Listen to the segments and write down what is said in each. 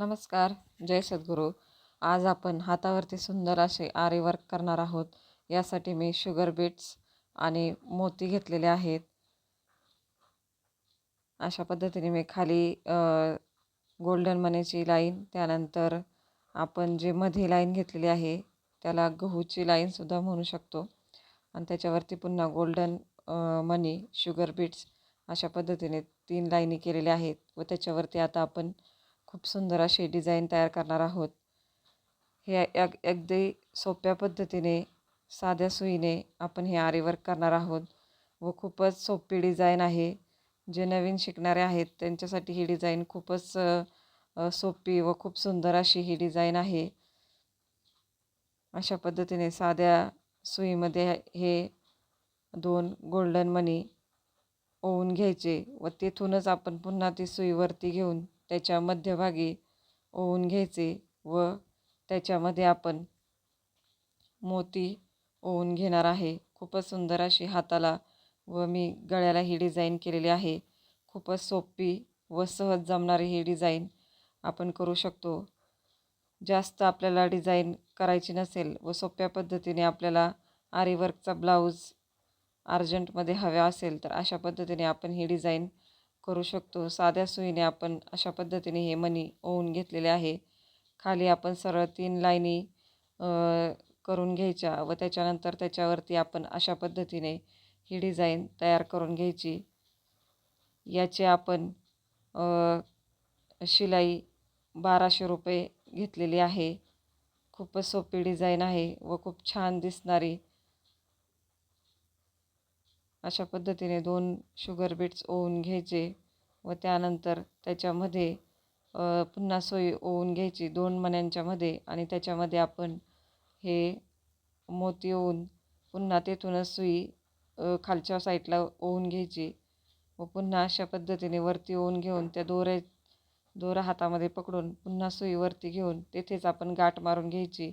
नमस्कार जय सद्गुरू. आज आपण हातावरती सुंदर असे आरे वर्क करणार आहोत. यासाठी मी शुगर बीट्स आणि मोती घेतलेले आहेत. अशा पद्धतीने मी खाली गोल्डन मनीची लाईन त्यानंतर आपण जे मध्ये लाईन घेतलेली आहे त्याला गहूची लाईनसुद्धा म्हणू शकतो. आणि त्याच्यावरती पुन्हा गोल्डन मनी शुगर बीट्स अशा पद्धतीने तीन लाईनी केलेल्या आहेत. व त्याच्यावरती आता आपण खूप सुंदर अशी डिझाईन तयार करणार आहोत. हे अग अगदी सोप्या पद्धतीने साध्या सुईने आपण हे आरीवर्क करणार आहोत व खूपच सोपी डिझाईन आहे. जे नवीन शिकणारे आहेत त्यांच्यासाठी ही डिझाईन खूपच सोपी व खूप सुंदर अशी ही डिझाईन आहे. अशा पद्धतीने साध्या सुईमध्ये हे दोन गोल्डन मनी ओवून घ्यायचे व तेथूनच आपण पुन्हा ती सुईवरती घेऊन त्याच्या मध्यभागी ओवून घ्यायचे व त्याच्यामध्ये आपण मोती ओवून घेणार आहे. खूपच सुंदर अशी हाताला व मी गळ्याला ही डिझाईन केलेली आहे. खूपच सोपी व सहज जमणारी ही डिझाईन आपण करू शकतो. जास्त आपल्याला डिझाईन करायची नसेल व सोप्या पद्धतीने आपल्याला आरीवर्कचा ब्लाऊज अर्जंटमध्ये हव्या असेल तर अशा पद्धतीने आपण ही डिझाईन करू शकतो. साध्या सुईने आपण अशा पद्धतीने हे मणी ओवून घेतलेले आहे. खाली आपण सरळ तीन लाईनी करून घ्यायच्या व त्याच्यानंतर त्याच्यावरती आपण अशा पद्धतीने ही डिझाईन तयार करून घ्यायची. याचे आपण शिलाई बाराशे रुपये घेतलेली आहे. खूपच सोपी डिझाईन आहे व खूप छान दिसणारी अशा पद्धतीने दोन शुगर बीट्स ओवून घ्यायचे व त्यानंतर त्याच्यामध्ये पुन्हा सोय ओवून घ्यायची दोन मण्यांच्यामध्ये आणि त्याच्यामध्ये आपण हे मोती ओवून पुन्हा तेथूनच सुई खालच्या साईडला ओवून घ्यायची व पुन्हा अशा पद्धतीने वरती ओवून घेऊन त्या दोऱ्या दोरा हातामध्ये पकडून पुन्हा सुई वरती घेऊन तेथेच आपण गाठ मारून घ्यायची.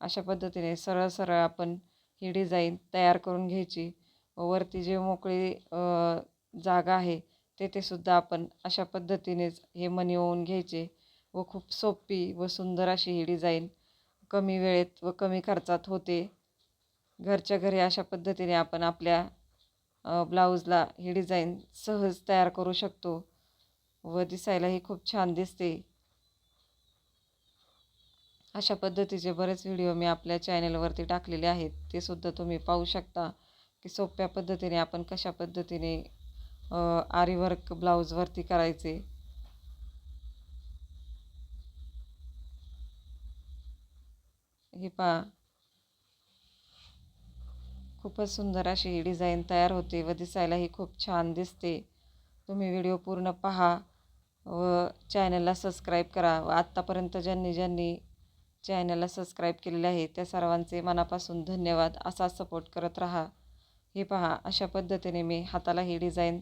अशा पद्धतीने सरळ सरळ आपण ही डिझाईन तयार करून घ्यायची. वरती जे मोकळी जागा आहे तेथे सुद्धा आपण अशा पद्धतीनेच हे मणी ओवून घ्यायचे व खूप सोपी व सुंदर अशी ही डिझाईन कमी वेळेत व कमी खर्चात होते. घरच्या घरी अशा पद्धतीने आपण आपल्या ब्लाऊजला ही डिझाईन सहज तयार करू शकतो व दिसायलाही खूप छान दिसते. अशा पद्धतीचे बरेच व्हिडिओ मी आपल्या चॅनलवरती टाकलेले आहेत ते सुद्धा तुम्ही पाहू शकता. की सोप्या पद्धतीने आपण कशा पद्धतीने आरीवर्क ब्लाऊजवरती करायचे? हे पहा. खूपच सुंदर अशी ही डिझाईन तयार होते व दिसायलाही खूप छान दिसते. तुम्ही व्हिडिओ पूर्ण पहा व चॅनलला सबस्क्राईब करा व आत्तापर्यंत ज्यांनी ज्यांनी चॅनलला सबस्क्राईब केलेले आहे त्या सर्वांचे मनापासून धन्यवाद. असा सपोर्ट करत राहा. हे पहा अशा पद्धतीने मी हाताला ही डिझाईन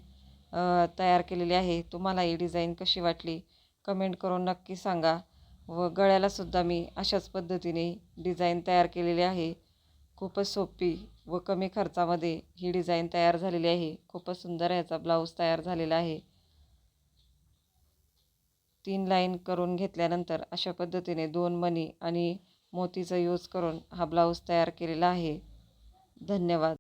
तयार केलेली आहे. तुम्हाला ही डिझाईन कशी वाटली? कमेंट करून नक्की सांगा व गळ्यालासुद्धा मी अशाच पद्धतीने डिझाईन तयार केलेली आहे. खूपच सोपी व कमी खर्चामध्ये ही डिझाईन तयार झालेली आहे. खूपच सुंदर ह्याचा ब्लाऊज तयार झालेला आहे. तीन लाईन करून घेतल्यानंतर अशा पद्धतीने दोन मणी आणि मोतीचा यूज करून हा ब्लाऊज तयार केलेला आहे. धन्यवाद.